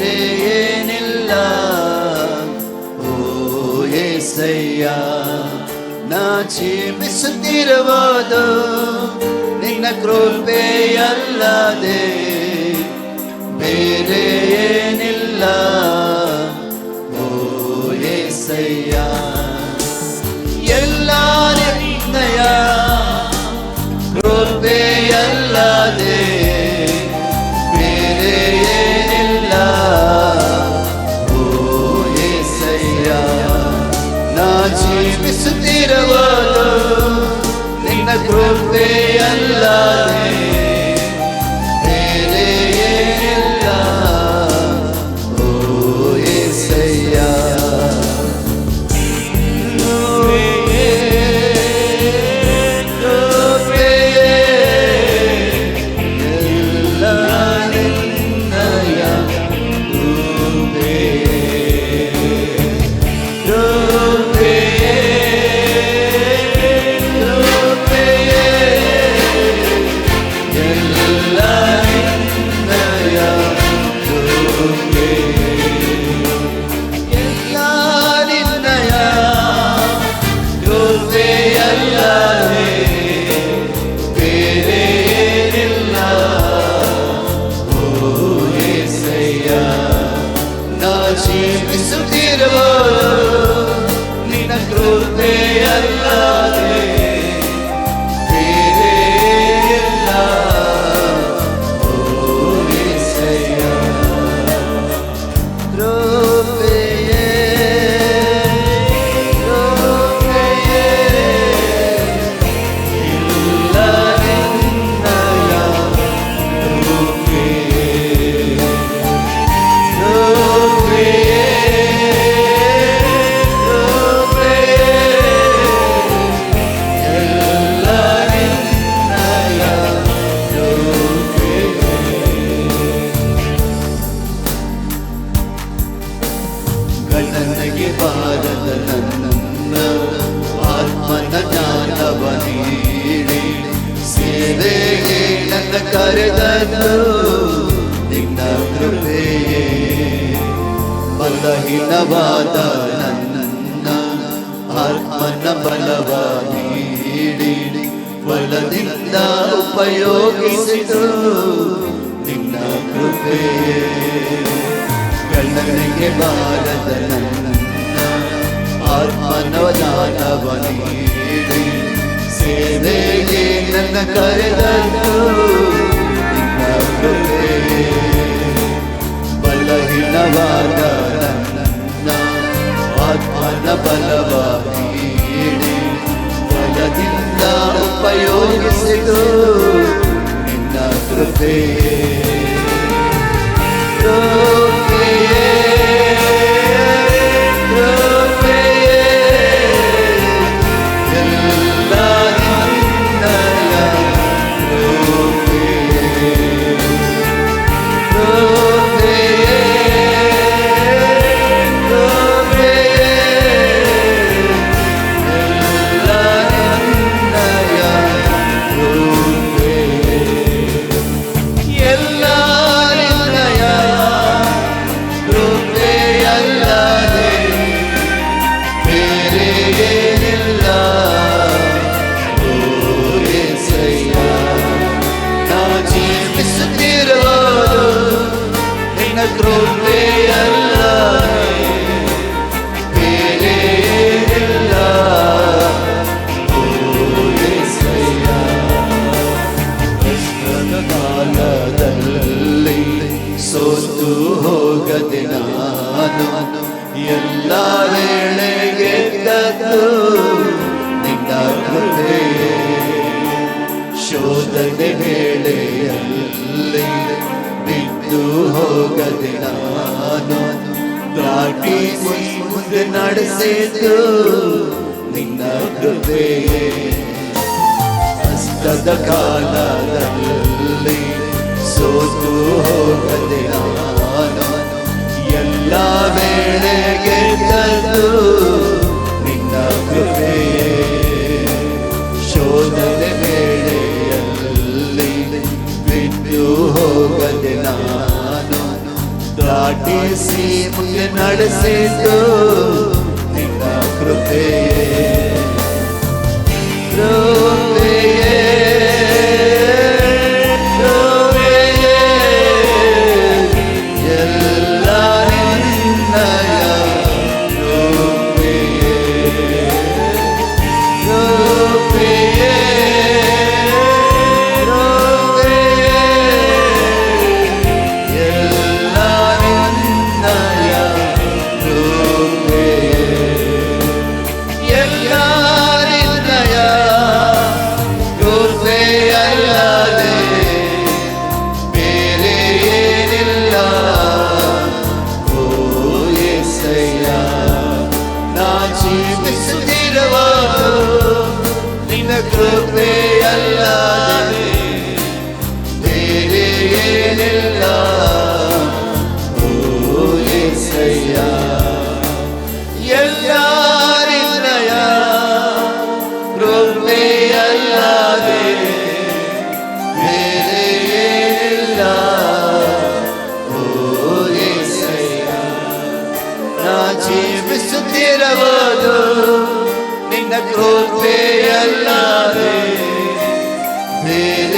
இது ஏனில்லா ஓ ஏசையா ನಾಚಿ ಬಿಸುತ್ತಿರಬಹುದು ನಿನ್ನ ಕೃಪೆಯಲ್ಲದೆ ಬೇರೆ ಏನಿಲ್ಲ ಓ ಏಸಯ್ಯ ನಿನ್ನ ಕೃಪೆಯಲ್ಲದೆ ಗಣನೆಗೆ ಬಾರದ ನನ್ನ ಆತ್ಮನ ಜ್ಞಾನವ ನೀಡಿ. ಸೇವೆಗೆ ನನ್ನ ಕರೆದನು ನಿನ್ನ ಕೃಪೆಯೇ. ಬಲಹೀನವಾದ ನನ್ನ ಆತ್ಮನ ಬಲವ ನೀಡಿ. ಬಲದಿಂದ ಉಪಯೋಗಿಸಿತು ನಿನ್ನ ಕೃಪೆಯೇ. ಗಣನೆಗೆ ಬಾರದ ನೀಡಿ ಸೇವೆಗೆ ನನ್ನ ಕರೆದದ್ದು ನಿನ್ನ ಕೃಪೆಯೇ ಬಲಹೀನವಾದ ನನ್ನ ಆತ್ಮನ ಬಲವ ನೀಡಿ ಬಲದಿಂದ ಉಪಯೋಗಿಸಿದು ನಿನ್ನ ಕೃಪೆಯೇ ನಡೆಸಿದ್ದು ನಿನ್ನ ಕೃಪೆಯೇ ಕಷ್ಟದ ಕಾಲದಲ್ಲಿ ಸೋತು ಹೋಗದೆ ಎಲ್ಲ ವೇಳೆಗೆ ಗೆದ್ದು ನಿನ್ನ ಕೃಪೆಯೇ ಶೋಧನೆ ವೇಳೆಯಲ್ಲಿ ಬಿದ್ದು ಹೋಗದೆ ನಾನು ದಾಟಿಸಿ ಮುಂದೆ ನಡೆಸಿದ್ದು تغني يلا ஒருத்தே அல்லாதே வேறு